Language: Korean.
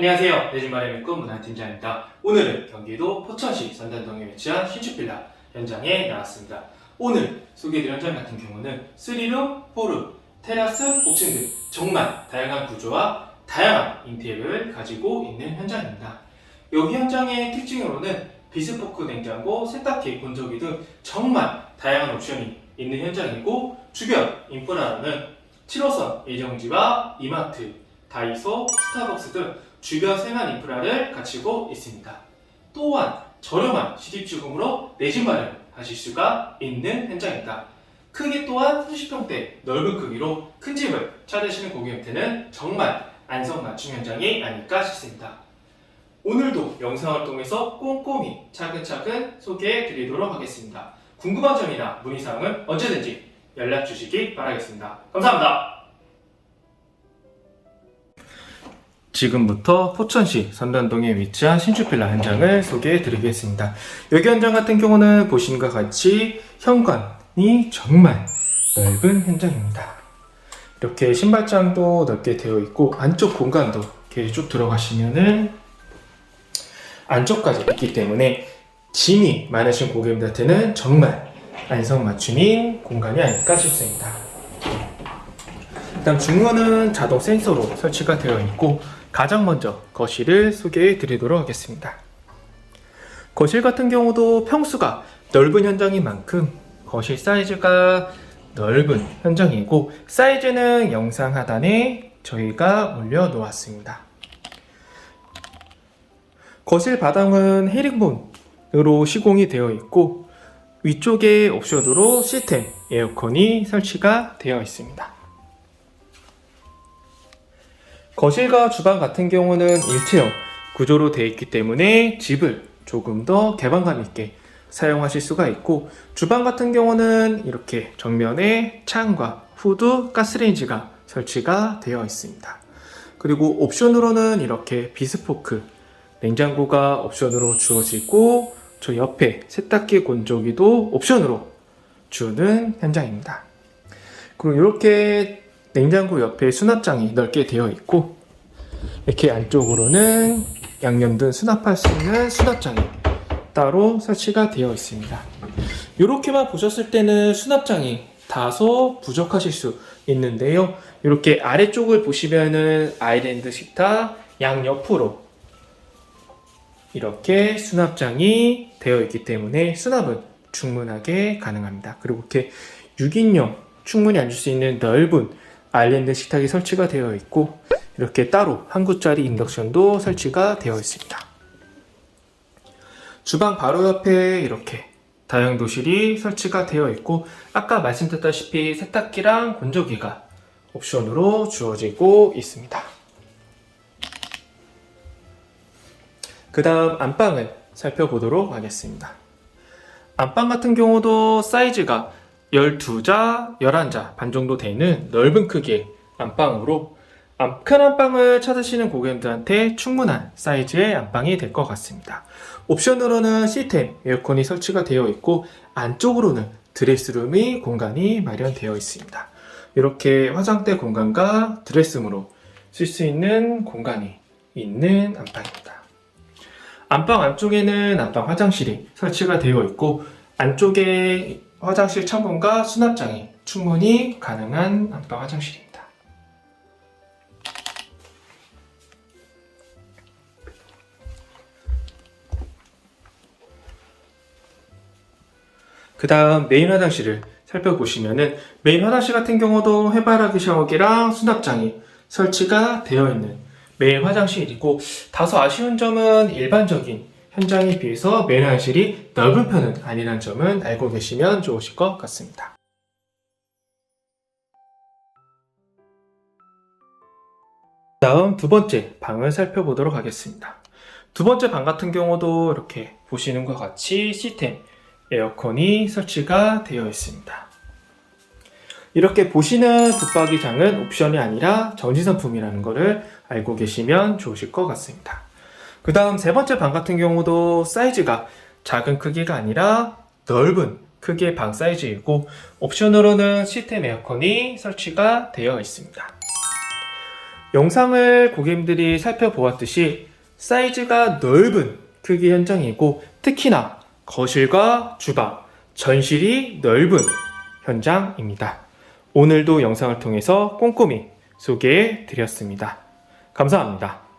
안녕하세요. 내집마련의 꿈 문화팀장입니다. 오늘은 경기도 포천시 선단동에 위치한 신축빌라 현장에 나왔습니다. 오늘 소개해드릴 현장 같은 경우는 3룸, 4룸, 테라스, 복층 등 정말 다양한 구조와 다양한 인테리어를 가지고 있는 현장입니다. 여기 현장의 특징으로는 비스포크 냉장고, 세탁기, 건조기 등 정말 다양한 옵션이 있는 현장이고 주변 인프라는 7호선 예정지와 이마트, 다이소, 스타벅스 등 주변 생활 인프라를 갖추고 있습니다. 또한 저렴한 시집주금으로 내 집 마련 하실 수가 있는 현장입니다. 크기 또한 30평대 넓은 크기로 큰 집을 찾으시는 고객한테는 정말 안성맞춤 현장이 아닐까 싶습니다. 오늘도 영상을 통해서 꼼꼼히 차근차근 소개해 드리도록 하겠습니다. 궁금한 점이나 문의사항은 언제든지 연락 주시기 바라겠습니다. 감사합니다. 지금부터 포천시 선단동에 위치한 신축빌라 현장을 소개해 드리겠습니다. 여기 현장 같은 경우는 보시는 것 같이 현관이 정말 넓은 현장입니다. 이렇게 신발장도 넓게 되어 있고 안쪽 공간도 이렇게 쭉 들어가시면은 안쪽까지 있기 때문에 짐이 많으신 고객님들한테는 정말 안성맞춤인 공간이 아닐까 싶습니다. 일단 중문은 자동 센서로 설치가 되어 있고 가장 먼저 거실을 소개해 드리도록 하겠습니다. 거실 같은 경우도 평수가 넓은 현장인 만큼 거실 사이즈가 넓은 현장이고 사이즈는 영상 하단에 저희가 올려놓았습니다. 거실 바닥은 헤링본으로 시공이 되어 있고 위쪽에 옵션으로 시스템 에어컨이 설치가 되어 있습니다. 거실과 주방 같은 경우는 일체형 구조로 되어 있기 때문에 집을 조금 더 개방감 있게 사용하실 수가 있고 주방 같은 경우는 이렇게 정면에 창과 후드, 가스레인지가 설치가 되어 있습니다. 그리고 옵션으로는 이렇게 비스포크 냉장고가 옵션으로 주어지고 저 옆에 세탁기 건조기도 옵션으로 주는 현장입니다. 그리고 이렇게 냉장고 옆에 수납장이 넓게 되어 있고 이렇게 안쪽으로는 양념 등 수납할 수 있는 수납장이 따로 설치가 되어 있습니다. 이렇게만 보셨을 때는 수납장이 다소 부족하실 수 있는데요. 이렇게 아래쪽을 보시면은 아일랜드 식탁 양옆으로 이렇게 수납장이 되어 있기 때문에 수납은 충분하게 가능합니다. 그리고 이렇게 6인용 충분히 앉을 수 있는 넓은 아일랜드 식탁이 설치가 되어 있고 이렇게 따로 한 구짜리 인덕션도 설치가 되어 있습니다. 주방 바로 옆에 이렇게 다용도실이 설치가 되어 있고 아까 말씀드렸다시피 세탁기랑 건조기가 옵션으로 주어지고 있습니다. 그 다음 안방을 살펴보도록 하겠습니다. 안방 같은 경우도 사이즈가 12자, 11자 반 정도 되는 넓은 크기의 안방으로 큰 안방을 찾으시는 고객님들한테 충분한 사이즈의 안방이 될 것 같습니다. 옵션으로는 시스템 에어컨이 설치가 되어 있고 안쪽으로는 드레스룸이 공간이 마련되어 있습니다. 이렇게 화장대 공간과 드레스룸으로 쓸 수 있는 공간이 있는 안방입니다. 안방 안쪽에는 안방 화장실이 설치가 되어 있고 안쪽에 화장실 창문과 수납장이 충분히 가능한 안방 화장실입니다. 그 다음 메인 화장실을 살펴보시면은 메인 화장실 같은 경우도 해바라기 샤워기랑 수납장이 설치가 되어 있는 메인 화장실이고 다소 아쉬운 점은 일반적인 현장에 비해서 화장실이 넓은 편은 아니라는 점은 알고 계시면 좋으실 것 같습니다. 다음 두 번째 방을 살펴보도록 하겠습니다. 두 번째 방 같은 경우도 이렇게 보시는 것 같이 시스템 에어컨이 설치가 되어 있습니다. 이렇게 보시는 붙박이장은 옵션이 아니라 전시상품이라는 것을 알고 계시면 좋으실 것 같습니다. 그 다음 세 번째 방 같은 경우도 사이즈가 작은 크기가 아니라 넓은 크기의 방 사이즈이고 옵션으로는 시스템 에어컨이 설치가 되어 있습니다. 영상을 고객님들이 살펴보았듯이 사이즈가 넓은 크기 현장이고 특히나 거실과 주방, 전실이 넓은 현장입니다. 오늘도 영상을 통해서 꼼꼼히 소개해 드렸습니다. 감사합니다.